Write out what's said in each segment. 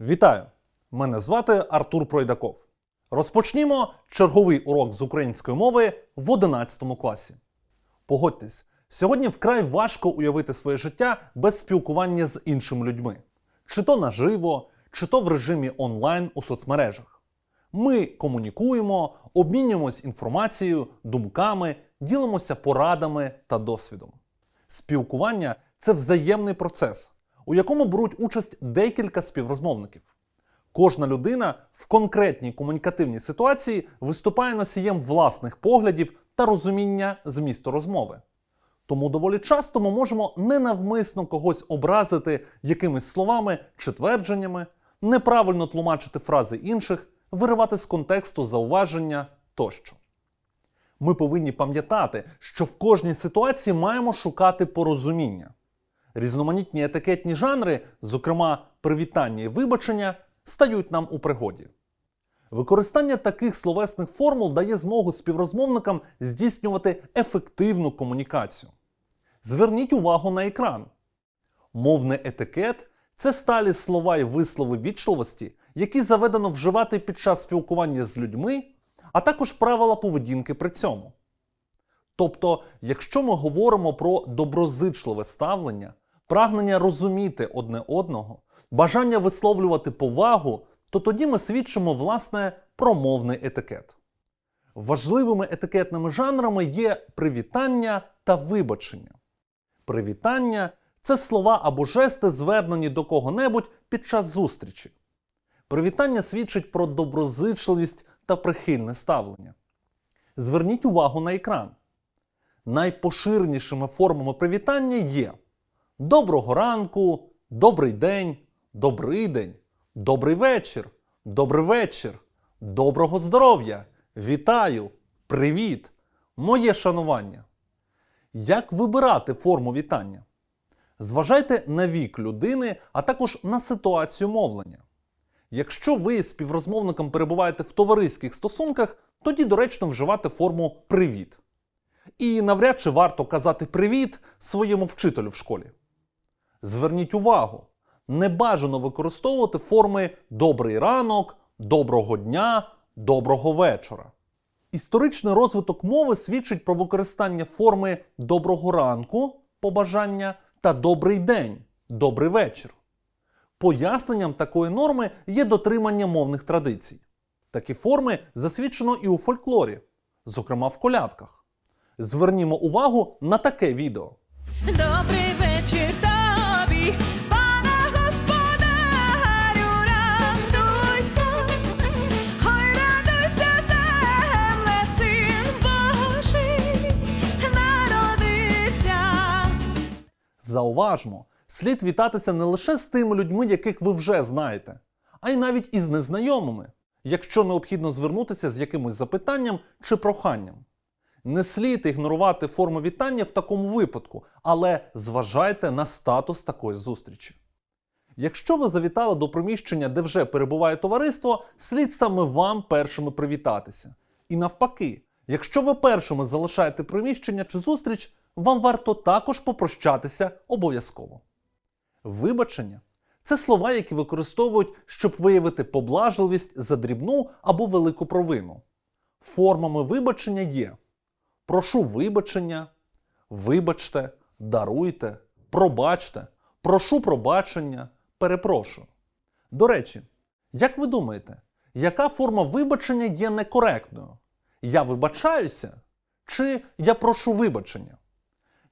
Вітаю! Мене звати Артур Пройдаков. Розпочнімо черговий урок з української мови в 11 класі. Погодьтесь, сьогодні вкрай важко уявити своє життя без спілкування з іншими людьми, чи то наживо, чи то в режимі онлайн у соцмережах. Ми комунікуємо, обмінюємось інформацією, думками, ділимося порадами та досвідом. Спілкування це взаємний процес, у якому беруть участь декілька співрозмовників. Кожна людина в конкретній комунікативній ситуації виступає носієм власних поглядів та розуміння змісту розмови. Тому доволі часто ми можемо ненавмисно когось образити якимись словами чи твердженнями, неправильно тлумачити фрази інших, виривати з контексту зауваження тощо. Ми повинні пам'ятати, що в кожній ситуації маємо шукати порозуміння. Різноманітні етикетні жанри, зокрема привітання і вибачення, стають нам у пригоді. Використання таких словесних формул дає змогу співрозмовникам здійснювати ефективну комунікацію. Зверніть увагу на екран. Мовний етикет це сталі слова і вислови вічливості, які заведено вживати під час спілкування з людьми, а також правила поведінки при цьому. Тобто, якщо ми говоримо про доброзичливе ставлення, прагнення розуміти одне одного, бажання висловлювати повагу, то тоді ми свідчимо власне про мовний етикет. Важливими етикетними жанрами є привітання та вибачення. Привітання це слова або жести, звернені до кого-небудь під час зустрічі. Привітання свідчить про доброзичливість та прихильне ставлення. Зверніть увагу на екран. Найпоширенішими формами привітання є Доброго ранку, добрий день, добрий день, добрий вечір, добрий вечір, доброго здоров'я, вітаю, привіт, моє шанування. Як вибирати форму вітання? Зважайте на вік людини, а також на ситуацію мовлення. Якщо ви з співрозмовником перебуваєте в товариських стосунках, тоді доречно вживати форму привіт. І навряд чи варто казати привіт своєму вчителю в школі. Зверніть увагу, не бажано використовувати форми добрий ранок, доброго дня, доброго вечора. Історичний розвиток мови свідчить про використання форми доброго ранку побажання та добрий день, добрий вечір. Поясненням такої норми є дотримання мовних традицій. Такі форми засвідчено і у фольклорі, зокрема в колядках. Звернімо увагу на таке відео. Добрий Зауважмо, слід вітатися не лише з тими людьми, яких ви вже знаєте, а й навіть із незнайомими, якщо необхідно звернутися з якимось запитанням чи проханням. Не слід ігнорувати форму вітання в такому випадку, але зважайте на статус такої зустрічі. Якщо ви завітали до приміщення, де вже перебуває товариство, слід саме вам першими привітатися. І навпаки, якщо ви першими залишаєте приміщення чи зустріч, вам варто також попрощатися обов'язково. Вибачення це слова, які використовують, щоб виявити поблажливість за дрібну або велику провину. Формами вибачення є прошу вибачення, вибачте, даруйте, пробачте, прошу пробачення, перепрошую. До речі, як ви думаєте, яка форма вибачення є некоректною? Я вибачаюся чи я прошу вибачення?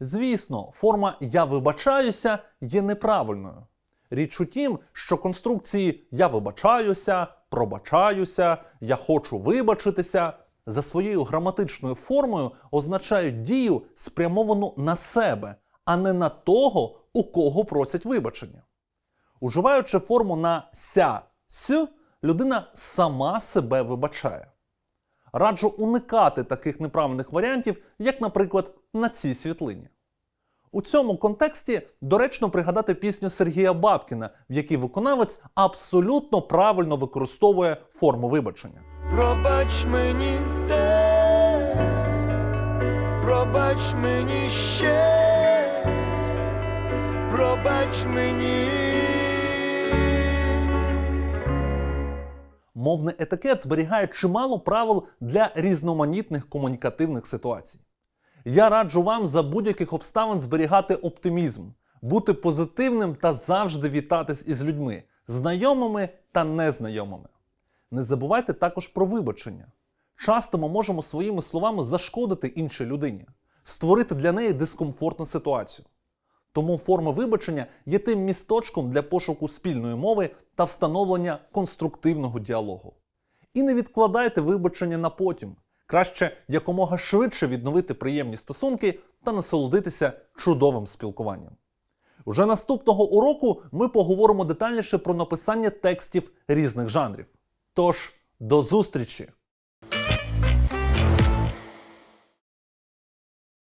Звісно, форма я вибачаюся є неправильною. Річ у тім, що конструкції я вибачаюся, пробачаюся, я хочу вибачитися за своєю граматичною формою означають дію, спрямовану на себе, а не на того, у кого просять вибачення. Уживаючи форму на ся сю, людина сама себе вибачає. Раджу уникати таких неправильних варіантів, як, наприклад, на цій світлині. У цьому контексті доречно пригадати пісню Сергія Бабкіна, в якій виконавець абсолютно правильно використовує форму вибачення. Пробач мені те, пробач мені ще, пробач мені. Мовний етикет зберігає чимало правил для різноманітних комунікативних ситуацій. Я раджу вам за будь-яких обставин зберігати оптимізм, бути позитивним та завжди вітатись із людьми, знайомими та незнайомими. Не забувайте також про вибачення. Часто ми можемо своїми словами зашкодити іншій людині, створити для неї дискомфортну ситуацію. Тому форма вибачення є тим місточком для пошуку спільної мови та встановлення конструктивного діалогу. І не відкладайте вибачення на потім. Краще якомога швидше відновити приємні стосунки та насолодитися чудовим спілкуванням. Уже наступного уроку ми поговоримо детальніше про написання текстів різних жанрів. Тож, до зустрічі!